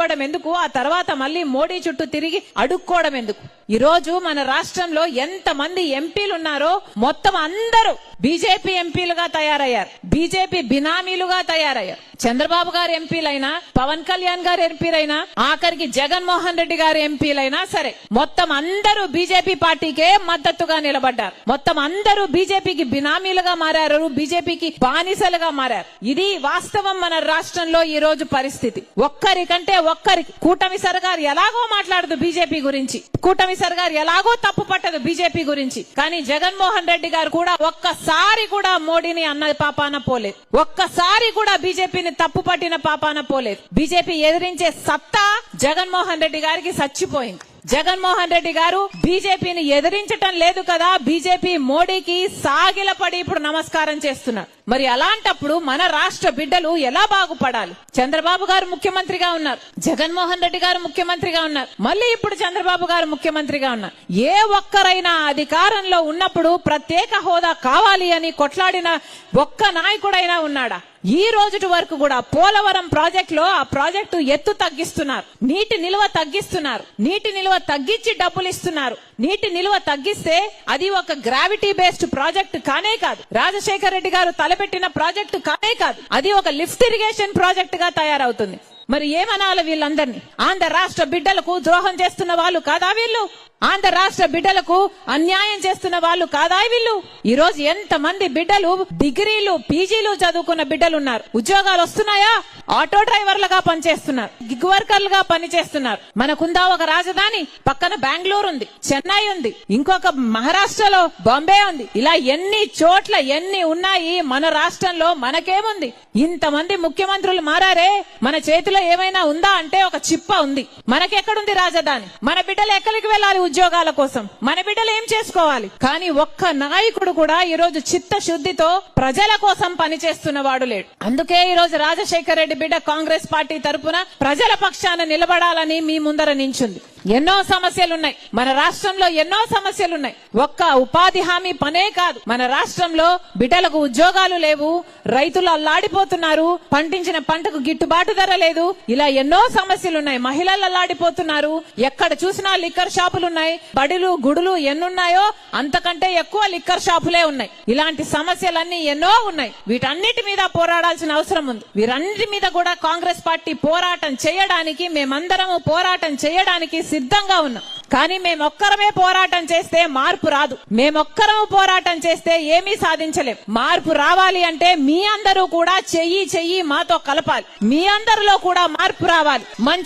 ఇవ్వడం ఎందుకు? ఆ తర్వాత మళ్ళీ మోడీ చుట్టూ తిరిగి అడుక్కోవడం ఎందుకు? ఈ రోజు మన రాష్ట్రంలో ఎంత మంది ఎంపీలు ఉన్నారో మొత్తం అందరూ బీజేపీ ఎంపీలుగా తయారయ్యారు. బీజేపీ బినామీలుగా తయారయ్యారు. చంద్రబాబు గారు ఎంపీలైనా పవన్ కళ్యాణ్ గారు ఎంపీలైనా ఆఖరికి జగన్మోహన్ రెడ్డి గారు ఎంపీలైనా సరే మొత్తం అందరూ బీజేపీ పార్టీకే మద్దతుగా నిలబడ్డారు. మొత్తం అందరూ బీజేపీకి బినామీలుగా మారారు బీజేపీకి బానిసలుగా మారారు. ఇది వాస్తవం మన రాష్ట్రంలో ఈ రోజు పరిస్థితి. ఒక్కరికంటే ఒక్కరి కూటమి సర్గారు ఎలాగో మాట్లాడదు బీజేపీ గురించి. కూటమి సర్గారు ఎలాగో తప్పు పట్టదు బీజేపీ గురించి. కానీ జగన్మోహన్ రెడ్డి గారు కూడా ఒక్కసారి కూడా మోడీని అన్న పాపాన పోలేదు. ఒక్కసారి కూడా బీజేపీని తప్పు పట్టిన పాపాన పోలేదు. బీజేపీ ఎదిరించే సత్తా జగన్మోహన్ రెడ్డి గారికి చచ్చిపోయింది. జగన్మోహన్ రెడ్డి గారు బీజేపీని ఎదిరించటం లేదు కదా బీజేపీ మోడీకి సాగిలపడి ఇప్పుడు నమస్కారం చేస్తున్నారు. మరి అలాంటప్పుడు మన రాష్ట్ర బిడ్డలు ఎలా బాగుపడాలి? చంద్రబాబు గారు ముఖ్యమంత్రిగా ఉన్నారు జగన్మోహన్ రెడ్డి గారు ముఖ్యమంత్రిగా ఉన్నారు మళ్ళీ ఇప్పుడు చంద్రబాబు గారు ముఖ్యమంత్రిగా ఉన్నారు. ఏ ఒక్కరైనా అధికారంలో ఉన్నప్పుడు ప్రత్యేక హోదా కావాలి అని కొట్లాడిన ఒక్క నాయకుడైనా ఉన్నాడా? ఈ రోజుటి వరకు కూడా పోలవరం ప్రాజెక్ట్లో ఆ ప్రాజెక్టు ఎత్తు తగ్గిస్తున్నారు. నీటి నిల్వ తగ్గిస్తున్నారు. నీటి నిల్వ తగ్గించి డబ్బులు ఇస్తున్నారు. నీటి నిల్వ తగ్గిస్తే అది ఒక గ్రావిటీ బేస్డ్ ప్రాజెక్ట్ కానే కాదు. రాజశేఖర రెడ్డి గారు తలపెట్టిన ప్రాజెక్టు కానే కాదు. అది ఒక లిఫ్ట్ ఇరిగేషన్ ప్రాజెక్ట్గా తయారవుతుంది. మరి ఏమనాలి వీళ్ళందరినీ? ఆంధ్ర రాష్ట్ర బిడ్డలకు ద్రోహం చేస్తున్న వాళ్ళు కాదా వీళ్ళు? ఆంధ్ర రాష్ట్ర బిడ్డలకు అన్యాయం చేస్తున్న వాళ్ళు కాదా వీళ్ళు? ఈ రోజు ఎంత మంది బిడ్డలు డిగ్రీలు పీజీలు చదువుకున్న బిడ్డలు ఉన్నారు ఉద్యోగాలు వస్తున్నాయా? ఆటో డ్రైవర్లుగా పనిచేస్తున్నారు. గిగ్ వర్కర్లుగా పనిచేస్తున్నారు. మనకుందా ఒక రాజధాని? పక్కన బెంగళూరు ఉంది చెన్నై ఉంది ఇంకొక మహారాష్ట్రలో బాంబే ఉంది. ఇలా ఎన్ని చోట్ల ఎన్ని ఉన్నాయి మన రాష్ట్రంలో మనకేముంది? ఇంతమంది ముఖ్యమంత్రులు మారారే మన చేతిలో ఏమైనా ఉందా అంటే ఒక చిప్ప ఉంది. మనకెక్కడుంది రాజధాని? మన బిడ్డలు ఎక్కడికి వెళ్ళాలి ఉద్యోగాల కోసం. మన బిడ్డలు ఏం చేసుకోవాలి? కానీ ఒక్క నాయకుడు కూడా ఈ రోజు చిత్తశుద్ధితో ప్రజల కోసం పనిచేస్తున్న వాడు లేడు. అందుకే ఈ రోజు రాజశేఖర రెడ్డి బిడ్డ కాంగ్రెస్ పార్టీ తరపున ప్రజల పక్షాన నిలబడాలని మీ ముందర నించుంది. ఎన్నో సమస్యలున్నాయి. మన రాష్ట్రంలో ఎన్నో సమస్యలున్నాయి. ఒక్క ఉపాధి హామీ పనే కాదు. మన రాష్ట్రంలో బిడ్డలకు ఉద్యోగాలు లేవు. రైతులు అల్లాడిపోతున్నారు. పండించిన పంటకు గిట్టుబాటు ధర లేదు. ఇలా ఎన్నో సమస్యలున్నాయి. మహిళలు అల్లాడిపోతున్నారు. ఎక్కడ చూసినా లిక్కర్ షాపులున్నాయి. బడులు గుడులు ఎన్నున్నాయో అంతకంటే ఎక్కువ లిక్కర్ షాపులే ఉన్నాయి. ఇలాంటి సమస్యలన్నీ ఎన్నో ఉన్నాయి. వీటన్నిటి మీద పోరాడాల్సిన అవసరం ఉంది. వీరన్నిటి మీద కూడా కాంగ్రెస్ పార్టీ పోరాటం చేయడానికి మేమందరము పోరాటం చేయడానికి సిద్ధంగా ఉన్నాం. కానీ మేమొక్కరమే పోరాటం చేస్తే మార్పు రాదు. మేమొక్కరము పోరాటం చేస్తే ఏమీ సాధించలేం. మార్పు రావాలి అంటే మీ అందరూ కూడా చెయ్యి చెయ్యి మాతో కలపాలి. మీ అందరిలో కూడా మార్పు రావాలి. మంచి